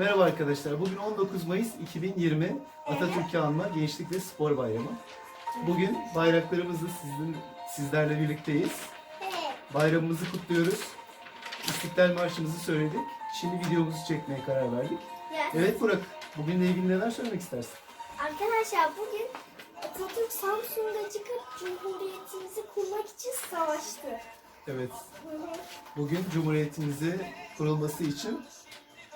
Merhaba arkadaşlar. Bugün 19 Mayıs 2020 Atatürk'ü anma Gençlik ve Spor Bayramı. Bugün bayraklarımızla sizin, sizlerle birlikteyiz. Bayramımızı kutluyoruz. İstiklal Marşımızı söyledik. Şimdi videomuzu çekmeye karar verdik. Evet Burak, bugünle ilgili neler söylemek istersin? Arkadaşlar bugün Atatürk Samsun'da çıkıp Cumhuriyetimizi kurmak için savaştı. Evet, bugün Cumhuriyetimizin kurulması için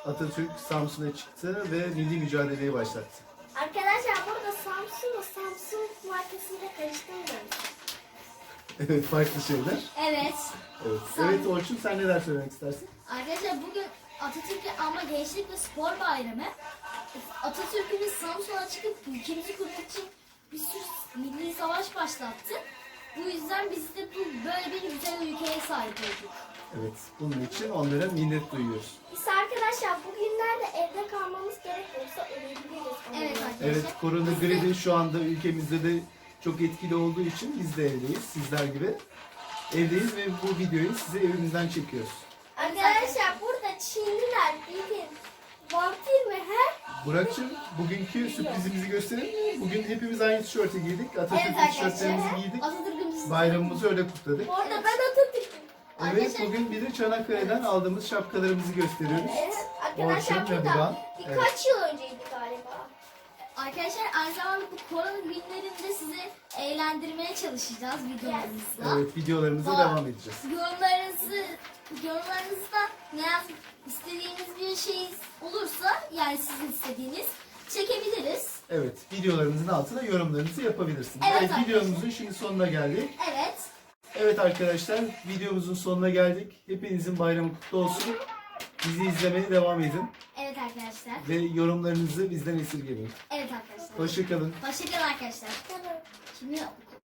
Atatürk Samsun'a çıktı ve milli mücadeleyi başlattı. Arkadaşlar burada Samsun'la Samsung markasıyla karıştırmayın. Evet, farklı şeyler. Evet. Evet, evet Orçun sen neler söylemek istersin? Arkadaşlar bugün Atatürk'ü Anma Gençlik ve Spor Bayramı. Atatürk'ümüz Samsun'a çıkıp ülkemizi kurmak için bir sürü milli savaş başlattı. Bu yüzden biz de bu böyle bir güzel ülkeye sahip olduk. Evet, bunun için onlara minnet duyuyoruz. Biz arkadaşlar bugünlerde evde kalmamız gerekiyorsa ölebiliriz. Evet arkadaşlar. Evet, korona gribi şu anda ülkemizde de çok etkili olduğu için biz de evdeyiz, sizler gibi. Evdeyiz ve bu videoyu size evimizden çekiyoruz. Arkadaşlar burada Çinliler bilin vampir mi he? Burak'cığım bugünkü sürprizimizi gösterelim mi? Bugün hepimiz aynı tişörtü giydik. Evet Atatürk arkadaşlar. tişörtlerimizi giydik. Bayramımızı öyle kutladık. Bu arada ben Atatürk'üm. Evet, bugün de Çanakkale'den aldığımız şapkalarımızı gösteriyoruz. Evet, arkadaşlar Orçun ve burada Burak. birkaç yıl önceydi galiba. Arkadaşlar aynı zamanda bu korona günlerinde sizi eğlendirmeye çalışacağız videolarımızla. Evet, videolarımıza Var. devam edeceğiz. Yorumlarınızı, yorumlarınızda ne yaz istediğiniz bir şey olursa yani sizin istediğiniz çekebiliriz. Evet, videolarımızın altına yorumlarınızı yapabilirsiniz. Evet Evet, arkadaşlar. videomuzun şimdi sonuna geldik. Evet. Evet arkadaşlar, videomuzun sonuna geldik. Hepinizin bayramı kutlu olsun. Bizi izlemeye devam edin Evet arkadaşlar. ve yorumlarınızı bizden esirgemeyin. Evet arkadaşlar. Hoşçakalın. Hoşçakalın arkadaşlar. Şimdi